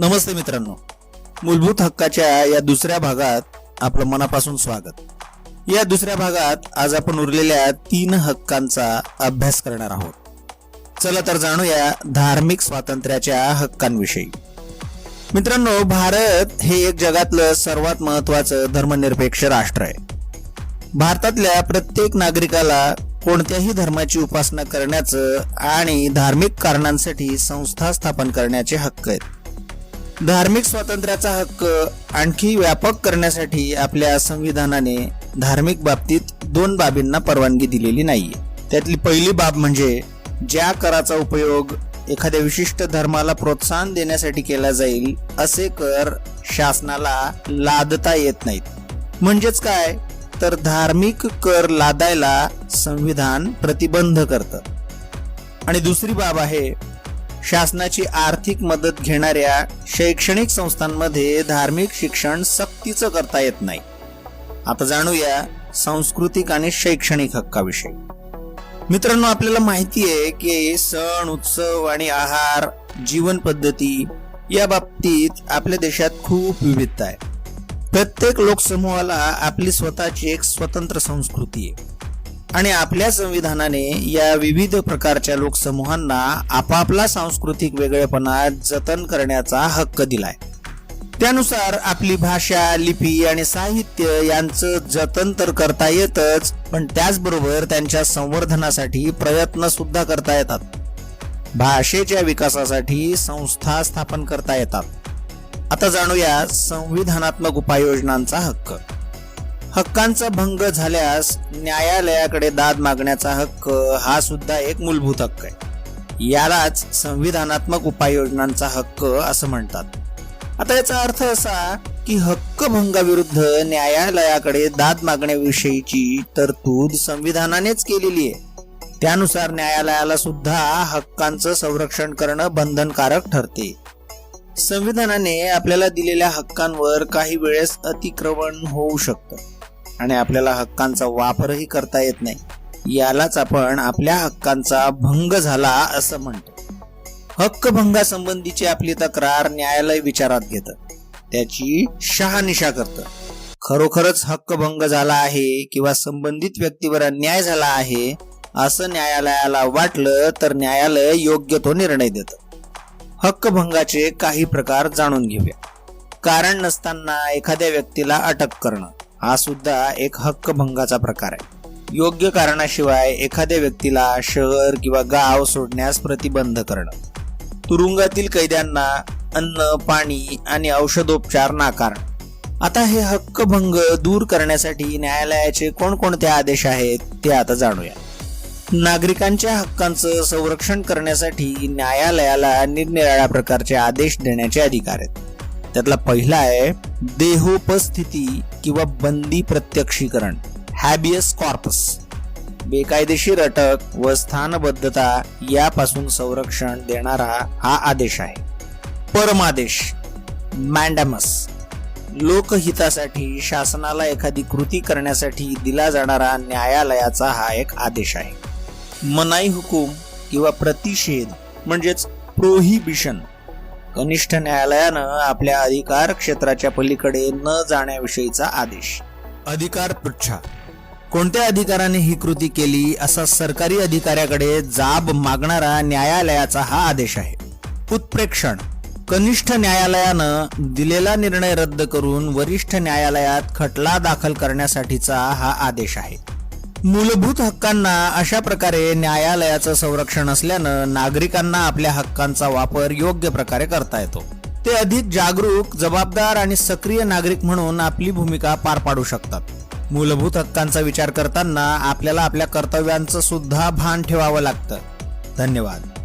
नमस्ते मित्रांनो. मूलभूत हक्काच्या या दुसऱ्या भागात आपलं मनापासून स्वागत. या दुसऱ्या भागात आज आपण उरलेल्या तीन हक्कांचा अभ्यास करणार आहोत. चला तर जाणूया धार्मिक स्वातंत्र्याच्या हक्कांविषयी. मित्रांनो भारत हे एक जगातलं सर्वात महत्वाचं धर्मनिरपेक्ष राष्ट्र आहे. भारतातल्या प्रत्येक नागरिकाला कोणत्याही धर्माची उपासना करण्याचं आणि धार्मिक कारणांसाठी संस्था स्थापन करण्याचे हक्क आहेत. धार्मिक स्वातंत्र्याचा हक्क आणखी व्यापक करण्यासाठी आपल्या संविधानाने धार्मिक बाबतीत दोन बाबींना परवानगी दिलेली नाहीये. त्यातली पहिली बाब म्हणजे ज्या कराचा उपयोग एखाद्या विशिष्ट धर्माला प्रोत्साहन देण्यासाठी केला जाईल असे कर शासनाला लादता येत नाहीत. म्हणजेच काय? तर धार्मिक कर लादायला संविधान प्रतिबंध करतं. आणि दुसरी बाब आहे शासनाची आर्थिक मदत घेणाऱ्या शैक्षणिक संस्थांमध्ये धार्मिक शिक्षण सक्तीचं करता येत नाही. आता जाणूया सांस्कृतिक आणि शैक्षणिक हक्काविषयी. मित्रांनो आपल्याला माहिती आहे की सण उत्सव आणि आहार जीवन पद्धती या बाबतीत आपल्या देशात खूप विविधता आहे. प्रत्येक लोकसमूहाला आपली स्वतःची एक स्वतंत्र संस्कृती आहे. आणि आपल्या संविधानाने या विविध प्रकारच्या लोकसमूहांना आपापला सांस्कृतिक वेगळेपणा जतन करण्याचा हक्क दिलाय. त्यानुसार आपली भाषा लिपी आणि साहित्य यांचं जतन तर करता येतच पण त्याचबरोबर त्यांच्या संवर्धनासाठी प्रयत्न सुद्धा करता येतात. भाषेच्या विकासासाठी संस्था स्थापन करता येतात. आता जाणूया संविधानात्मक उपाययोजनांचा हक्क. हक्कांचा भंग झाल्यास न्यायालयाकडे दाद मागण्याचा हक्क हा सुद्धा एक मूलभूत हक्क आहे. यालाच संविधानात्मक उपाययोजनांचा हक्क असं म्हणतात. आता याचा अर्थ असा की हक्क भंगाविरुद्ध न्यायालयाकडे दाद मागण्याविषयीची तरतूद संविधानानेच केलेली आहे. त्यानुसार न्यायालयाला सुद्धा हक्कांचं संरक्षण करणं बंधनकारक ठरते. संविधानाने आपल्याला दिलेल्या हक्कांवर काही वेळेस अतिक्रमण होऊ शकतं. आणि आपल्याला हक्कांचा वापरही करता येत नाही. यालाच आपण आपल्या हक्कांचा भंग झाला असं म्हणतो. हक्कभंगासंबंधीची आपली तक्रार न्यायालय विचारात घेतं. त्याची शहानिशा करतं. खरोखरच हक्कभंग झाला आहे किंवा संबंधित व्यक्तीवर अन्याय झाला आहे असं न्यायालयाला वाटलं तर न्यायालय योग्य तो निर्णय देतं. हक्कभंगाचे काही प्रकार जाणून घेऊया. कारण नसताना एखाद्या व्यक्तीला अटक करणं. हा सुद्धा एक हक्कभंगाचा प्रकार आहे. योग्य कारणाशिवाय एखाद्या व्यक्तीला शहर किंवा गाव सोडण्यास प्रतिबंध करणं. तुरुंगातील कैद्यांना अन्न पाणी आणि औषधोपचार नाकारण. आता हे हक्कभंग दूर करण्यासाठी न्यायालयाचे कोणकोणते आदेश आहेत ते आता जाणूया. नागरिकांच्या हक्कांचं संरक्षण करण्यासाठी न्यायालयाला निरनिराळ्या प्रकारचे आदेश देण्याचे अधिकार आहेत. त्यातला पहिला आहे देहोपस्थिती किंवा बंदी प्रत्यक्षीकरण हॅबियस कॉर्पस बेकायदेशीर अटक व स्थानबद्धता यापासून संरक्षण देणारा हा आदेश आहे. परमादेश मॅन्डॅमस लोकहितासाठी शासनाला एखादी कृती करण्यासाठी दिला जाणारा न्यायालयाचा हा एक आदेश आहे. मनाई हुकूम किंवा प्रतिषेध म्हणजेच प्रोहिबिशन कनिष्ठ न्यायालयानं आपल्या अधिकार क्षेत्राच्या पलीकडे न जाण्याविषयीचा आदेश. अधिकार पृच्छा. कोणत्या अधिकाराने ही कृती केली असा सरकारी अधिकाऱ्याकडे जाब मागणारा न्यायालयाचा हा आदेश आहे. उत्प्रेक्षण. कनिष्ठ न्यायालयानं दिलेला निर्णय रद्द करून वरिष्ठ न्यायालयात खटला दाखल करण्यासाठीचा हा आदेश आहे. मूलभूत हक्कांना अशा प्रकारे न्यायालयाचं संरक्षण असल्यानं नागरिकांना आपल्या हक्कांचा वापर योग्य प्रकारे करता येतो. ते अधिक जागरूक जबाबदार आणि सक्रिय नागरिक म्हणून आपली भूमिका पार पाडू शकतात. मूलभूत हक्कांचा विचार करताना आपल्याला आपल्या कर्तव्यांचं सुद्धा भान ठेवावं लागतं. धन्यवाद.